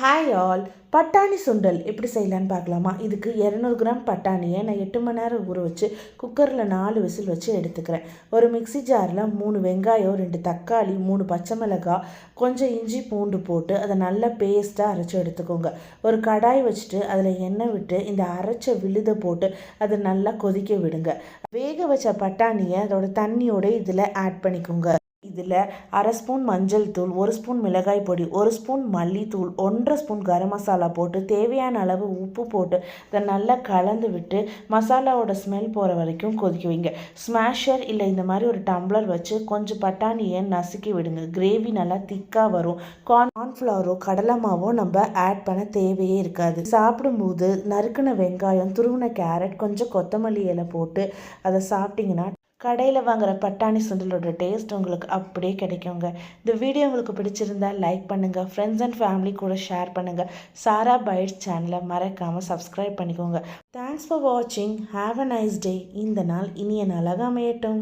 Hi all பட்டாணி சுண்டல் எப்படி செய்யலான்னு பார்க்கலாமா? இதுக்கு இரநூறு கிராம் பட்டாணியை நான் எட்டு மணி நேரம் ஊற வச்சு குக்கரில் நாலு விசில் வச்சு எடுத்துக்கிறேன். ஒரு மிக்ஸி ஜாரில் மூணு வெங்காயம் ரெண்டு தக்காளி மூணு பச்சை மிளகாய் கொஞ்சம் இஞ்சி பூண்டு போட்டு அதை நல்லா பேஸ்ட்டாக அரைச்சி எடுத்துக்கோங்க. ஒரு கடாய் வச்சுட்டு அதில் எண்ணெய் விட்டு இந்த அரைச்ச விழுதை போட்டு அதை நல்லா கொதிக்க விடுங்க. வேக வச்ச பட்டாணியை அதோட தண்ணியோட இதில் ஆட் பண்ணிக்கோங்க. இதில் அரை ஸ்பூன் மஞ்சள் தூள் ஒரு ஸ்பூன் மிளகாய் பொடி ஒரு ஸ்பூன் மல்லித்தூள் ஒன்றரை ஸ்பூன் கரம் மசாலா போட்டு தேவையான அளவு உப்பு போட்டு அதை நல்லா கலந்து விட்டு மசாலாவோட ஸ்மெல் போகிற வரைக்கும் கொதிக்க வைங்க. ஸ்மாஷர் இல்லை இந்த மாதிரி ஒரு டம்ளர் வச்சு கொஞ்சம் பட்டாணியை நசுக்கி விடுங்க. கிரேவி நல்லா திக்காக வரும். கார்ன் கார்ன்ஃப்ளவரோ கடலை மாவோ நம்ம ஆட் பண்ண தேவையே இருக்காது. சாப்பிடும்போது நறுக்கின வெங்காயம் துருவின கேரட் கொஞ்சம் கொத்தமல்லி இலை போட்டு அதை சாப்பிட்டிங்கன்னா கடையில் வாங்குகிற பட்டாணி சுண்டலோட டேஸ்ட் உங்களுக்கு அப்படியே கிடைக்குங்க. இந்த வீடியோ உங்களுக்கு பிடிச்சிருந்தா லைக் பண்ணுங்கள் ஃப்ரெண்ட்ஸ் அண்ட் ஃபேமிலி கூட ஷேர் பண்ணுங்கள் சாரா பைட்ஸ் சேனலை மறக்காமல் சப்ஸ்கிரைப் பண்ணிக்கோங்க. தேங்க்ஸ் ஃபார் வாட்சிங் ஹாவ் அ நைஸ் டே இந்த நாள் இனிய நாளாக அமையட்டும்.